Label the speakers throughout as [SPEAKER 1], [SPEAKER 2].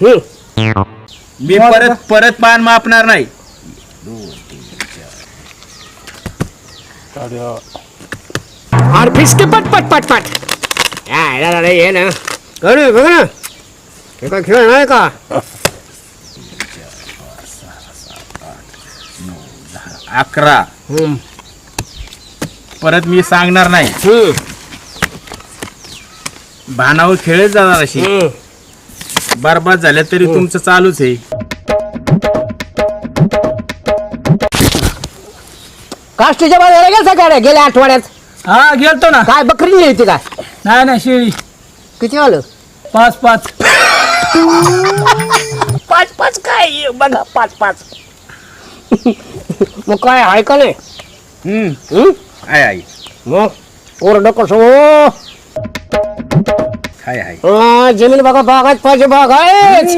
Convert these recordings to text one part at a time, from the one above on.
[SPEAKER 1] हम्म.
[SPEAKER 2] मी परत परत पान मापणार नाही.
[SPEAKER 1] फिसके पट पट पट पट. काय झालं रे हे ना. करू बघ ना. हे काय खेळ नाही का?
[SPEAKER 2] अकरा.
[SPEAKER 1] हम्म.
[SPEAKER 2] परत मी सांगणार नाही.
[SPEAKER 1] हम्म.
[SPEAKER 2] भानावर खेळत जाणार अशी.
[SPEAKER 1] हम्म.
[SPEAKER 2] बरबाद झाल्या तरी तुमचं चालूच आहे.
[SPEAKER 1] काष्टीच्या बाजाराला गेलता का रे? गेल्या आठवड्यात?
[SPEAKER 3] हा गेलतो ना.
[SPEAKER 1] काय बकरी नेली होती काय
[SPEAKER 3] नाही नाही शेळी.
[SPEAKER 1] किती आलं?
[SPEAKER 3] पाच पाच.
[SPEAKER 1] पाच पाच काय? बघा पाच पाच. मग काय नाही
[SPEAKER 2] हम्म.
[SPEAKER 1] हम्म?
[SPEAKER 2] आहे आई
[SPEAKER 1] मग? ओरडं कसं हो
[SPEAKER 2] हाय हाय.
[SPEAKER 1] हा, जमीन बघा बागायत पाहिजे बागायत.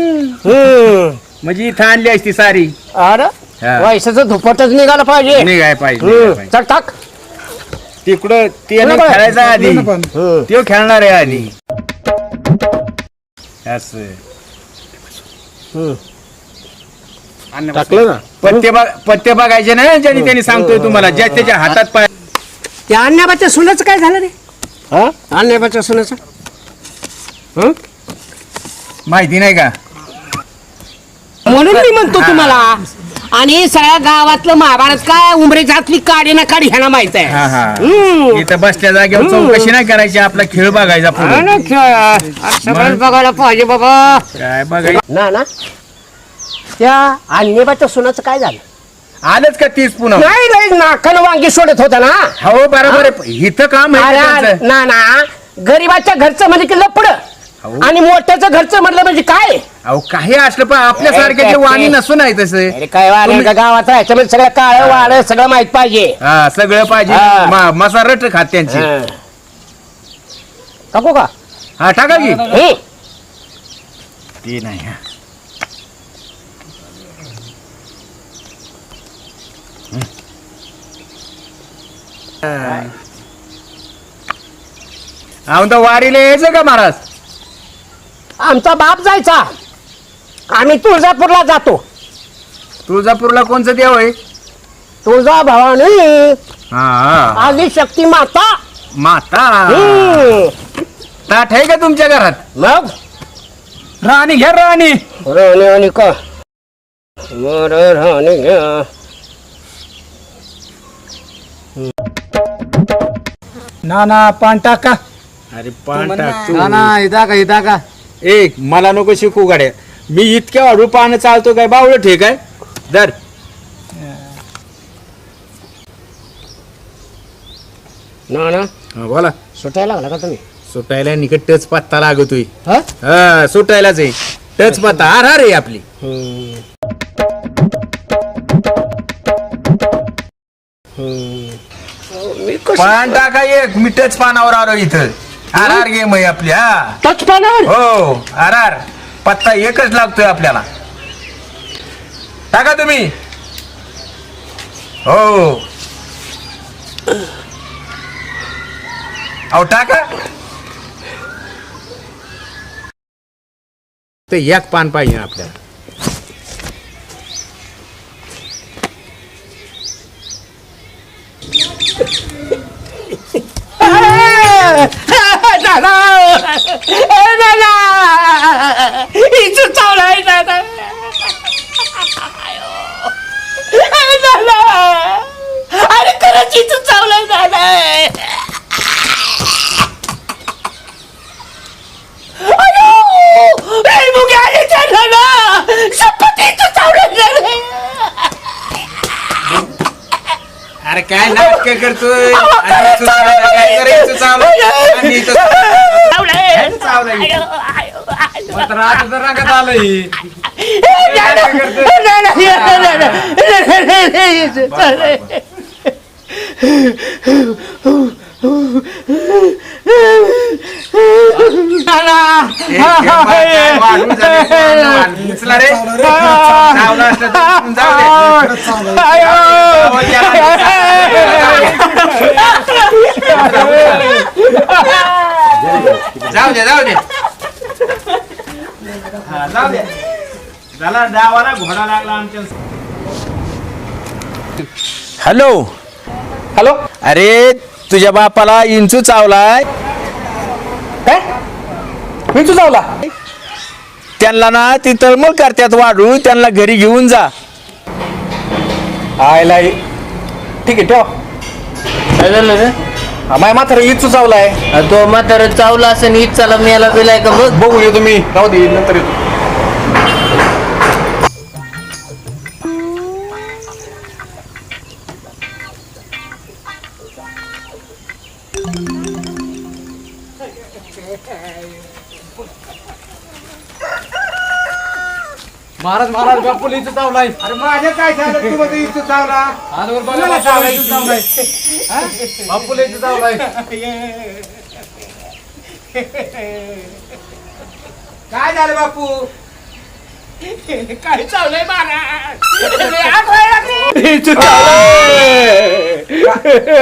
[SPEAKER 1] हम्म.
[SPEAKER 2] म्हणजे इथं आणली असती सारी.
[SPEAKER 1] अरे
[SPEAKER 2] हा.
[SPEAKER 1] धुपटच निघालं पाहिजे.
[SPEAKER 2] निघाय पाहिजे निघाय
[SPEAKER 1] हम्म.
[SPEAKER 2] पाहिजे.
[SPEAKER 1] चल टाक.
[SPEAKER 2] तिकडं ते. खेळायचा आधी.
[SPEAKER 1] हम्म.
[SPEAKER 2] तो खेळणार आहे आधी. असं.
[SPEAKER 1] हम्म. टाकलं ना?
[SPEAKER 2] पत्ते बघ पत्ते बघायचे ना ज्याने त्यांनी सांगतोय तुम्हाला. ज्या त्याच्या हातात पाय
[SPEAKER 1] त्या अन्याबाच्या सुनाचं काय झालं रे? हा? अन्याबाच्या सुनाचं? हं?
[SPEAKER 2] माहिती नाही का?
[SPEAKER 1] म्हणून मी म्हणतो. तुम्हाला आणि सगळ्या गावातलं महाभारत काय उमरेच्या हातली काडी ना काडी ह्याना माहीत आहे.
[SPEAKER 2] हा हा.
[SPEAKER 1] हम्म.
[SPEAKER 2] इथं बसल्या जागेवर चौकशी नाही करायची आपला खेळ बघायचा
[SPEAKER 1] हा
[SPEAKER 2] पुढे
[SPEAKER 1] ना, खेळ. आज सगळंच बघायला पाहिजे बाबा.
[SPEAKER 2] काय बघायचं?
[SPEAKER 1] ना ना. त्या अन्यबाच्या सुनाचं काय झालं?
[SPEAKER 2] आलंच का तीस पुन्हा
[SPEAKER 1] नाही नाही नाकानं वांगी सोडत होता ना.
[SPEAKER 2] हो बरोबर आहे. इथं काम आहे का
[SPEAKER 1] अरे,
[SPEAKER 2] त्यांचं?
[SPEAKER 1] ना ना. गरीबाच्या घरचं म्हणजे की लपड. आणि मोठ्याचं घरचं म्हटलं म्हणजे काय?
[SPEAKER 2] अहो काही असलं पण आपल्या सारख्याचे वाणी नसून आहे तसं.
[SPEAKER 1] अरे काय वाढ का गावात राहायचं म्हणजे सगळं काळ वाढ सगळं माहीत पाहिजे.
[SPEAKER 2] हा सगळं पाहिजे.
[SPEAKER 1] हा.
[SPEAKER 2] मा- मसा रट खात त्यांची.
[SPEAKER 1] हं. टाकू का?
[SPEAKER 2] हा टाका की.
[SPEAKER 1] हं.
[SPEAKER 2] ते नाही हा. अहो तर वारीला यायचं का महाराज?
[SPEAKER 1] आमचा बाप जायचा. आम्ही तुळजापूरला जातो.
[SPEAKER 2] तुळजापूरला कोणचं देव आहे?
[SPEAKER 1] तुळजा भवानी
[SPEAKER 2] हा. हा.
[SPEAKER 1] आदी शक्ती माता.
[SPEAKER 2] माता?
[SPEAKER 1] हं.
[SPEAKER 2] ताट आहे का तुमच्या घरात?
[SPEAKER 1] मग?
[SPEAKER 3] राणी घ्या राणी.
[SPEAKER 1] राणी आणि का? वर राणी घ्या.
[SPEAKER 3] ना ना पान टाका.
[SPEAKER 2] अरे पान टाक तू.
[SPEAKER 3] ना ना इथं का इथं का
[SPEAKER 2] ए मला नको शिकू गाड्या. मी इतक्या हळू पाहणं चालतो काय? बावळ ठीक आहे. दर
[SPEAKER 1] ना ना
[SPEAKER 2] हा, बोला.
[SPEAKER 1] सुटायला लागला का तुम्ही?
[SPEAKER 2] सुटायला निकट टच पत्ता लागतोय.
[SPEAKER 1] हा?
[SPEAKER 2] हा सुटायलाच आहे. टच पत्ता आर आर आहे आपली.
[SPEAKER 1] मी कसं
[SPEAKER 2] पान टाका एक मी टच पानावर आलो इथं. आर आर गेम आहे आपली हा.
[SPEAKER 1] टच पानावर
[SPEAKER 2] हो आर आर. पत्ता एकच लागतोय आपल्याला. टाका तुम्ही. हो. अहो टाका. ते एक पान पाहिजे आपल्याला.
[SPEAKER 1] इथं चावलाय दादा ए दादा अरे खरंच इथं चावलाय दादा अयो ए मुगे आले दादा शपथ इथं चावलाय दादा
[SPEAKER 2] अरे काय नाटक करतोय? आणि इथं चावलं, काय करायचं? चावलं? आणि इथं चावलं. चावलं. मात्र आता तर रंगात आलंय. नाटक करतोय. एक खेळ काय वाढून झाले, वाढून वाढून. उचला रे. चावलं असलं तर जाऊ दे. जाऊ दे जाऊ दे हा, जाऊ दे.
[SPEAKER 4] आमच्या डावाला घोडा लागला आमच्या
[SPEAKER 2] हॅलो.
[SPEAKER 3] हॅलो.
[SPEAKER 2] अरे तुझ्या बापाला इंचू चावलाय.
[SPEAKER 3] काय? मी तू जावला
[SPEAKER 2] त्यांना ना ती तळमळ करत्यात वाढू त्यांना घरी घेऊन जा.
[SPEAKER 3] आयला ठीक आहे ठेव.
[SPEAKER 5] काय झालं रे?
[SPEAKER 3] माय मात्र इच्छू चावलाय.
[SPEAKER 5] तो म्हातारा चावला असं ईद चला मेला बिलाय का बघ?
[SPEAKER 3] बघू येतो मी. राहू दे नंतर येतो. महाराज महाराज बापूला इथं चावलाय
[SPEAKER 4] अरे माझ्या काय झालं? तू मध्ये इथं चावला
[SPEAKER 3] आजवर बघा बापूला
[SPEAKER 4] चावलाय?
[SPEAKER 3] इथं चावलाय हा? बापूला इथं चावलाय
[SPEAKER 4] काय झालं बापू?
[SPEAKER 1] काय चावलंय महाराज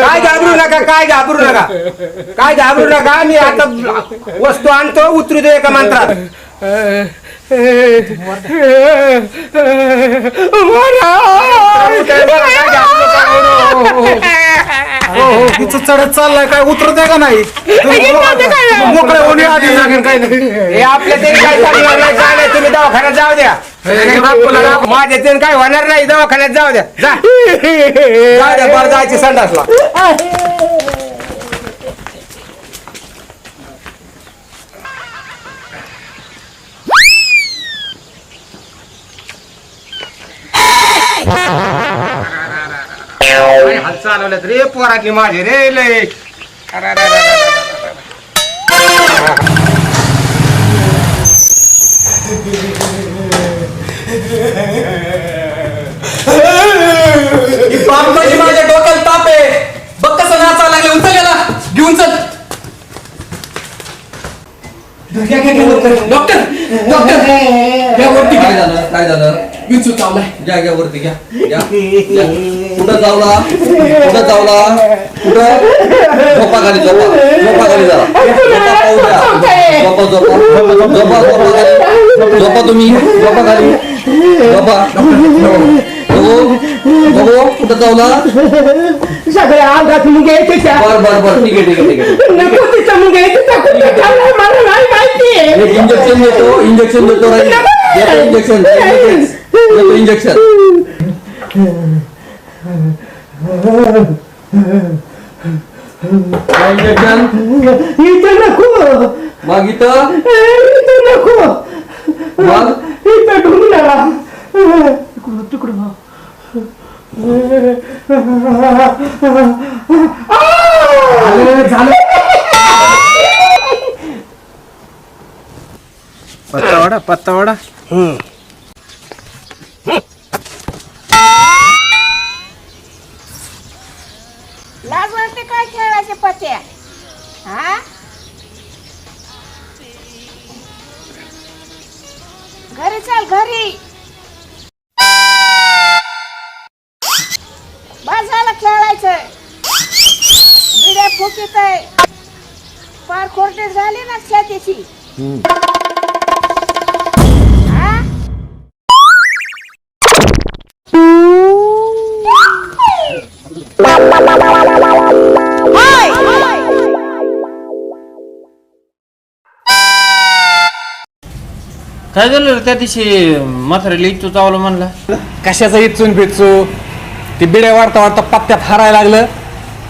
[SPEAKER 4] काय घाबरू नका काय घाबरू नका काय घाबरू नका मी आता वस्तू आणतो उतरू दे एका मंत्रात
[SPEAKER 3] तिचं चढत चाललाय काय उतरत आहे का नाही? मोकळे होणे आधी सांगेन काय नाही.
[SPEAKER 4] हे आपल्या तरी काय चालणार नाही तुम्ही दवाखान्यात जाऊ द्या. माझ्या तरी काय होणार नाही दवाखान्यात जाऊ द्या. जा. जाऊ द्या बरं जायची संडासला हात चालवल्यात रे पोरातली माझे रे लय. अरे, अरे, अरे, अरे, अरे, अरे.
[SPEAKER 3] बापाची माझ्या डोक्याला ताप आहे. बघ कसं नाचा लागले उचल याला. घेऊन चल. Doctor doctor. वरती
[SPEAKER 6] काय झालं? काय झालं? घ्या घ्या वरती घ्या. घ्या. घ्या. कुठं चावला कुठं चावला कुठं? झोपा खाली झोपा. झोपा खाली झोपा पाहू द्या झोपा झोपा. झोपा झोपा खाली. झोपा तुम्ही. झोपा खाली. झोपा. बघू. बघू. कुठं चावला
[SPEAKER 1] सगळ्या अंगात मुंगे येते त्या.
[SPEAKER 6] बर बर बर. ठीक आहे ठीक आहे ठीक आहे.
[SPEAKER 1] नको तिचं मुंगे येते त्या. कुठे चाललंय मला नाही माहितीये
[SPEAKER 6] एक इंजेक्शन देतो. इंजेक्शन देतो राहील. देतो इंजेक्शन देतो इंजेक्शन इंजेक्शन
[SPEAKER 1] इथं नको
[SPEAKER 6] मग इथं
[SPEAKER 1] इथं नको
[SPEAKER 6] मग
[SPEAKER 1] इथं ढुंगला तिकडं तिकडं
[SPEAKER 3] पत्तावाडा पत्तावाडा
[SPEAKER 7] लाज आहे. पार खोरटे झाली ना शेतीची. हा?
[SPEAKER 5] काय झालं रे त्या दिवशी? म्हाताऱ्याला ईद तू चावलं म्हणला.
[SPEAKER 3] कशाचा इचून पिचू ती बिड्या वाढता वाढता पत्त्यात हारायला लागलं.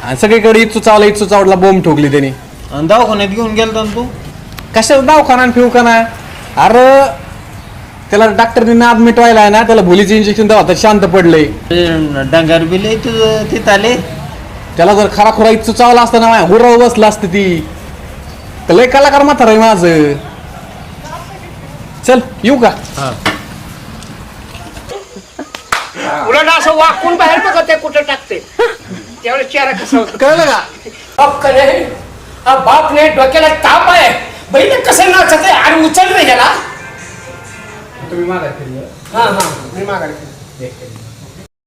[SPEAKER 3] आणि सगळीकडे इचू चावला इचू चावला बोंब ठोकली त्यांनी.
[SPEAKER 5] आणि दवाखान्यात घेऊन गेलता ना तू?
[SPEAKER 3] कशाचा दवाखाना आणि फिवखाना अरे त्याला डॉक्टरनी नाद मिटवायला आहे ना त्याला भुलीचे इंजेक्शन द्यावं तर शांत पडलंय.
[SPEAKER 5] ते डांगर बिल तुझं तिथं आले.
[SPEAKER 3] त्याला जर खरा खुरा इचू चावला असता ना माझ्या हुराव बसला असतं ती. तर लय कलाकार म्हातारा आहे माझं. चल येऊ का?
[SPEAKER 1] उलट असं वाकून बाहेर बघत ते कुठं टाकते. त्यावेळेस चेहरा कसा होता?
[SPEAKER 3] कळलं का?
[SPEAKER 1] बाप करे हा बापने डोक्याला ताप आहे. बहिणी कसं नाचत आहे? आणि उचल रे त्याला
[SPEAKER 4] तुम्ही मागा
[SPEAKER 1] हा हा. मी माघारी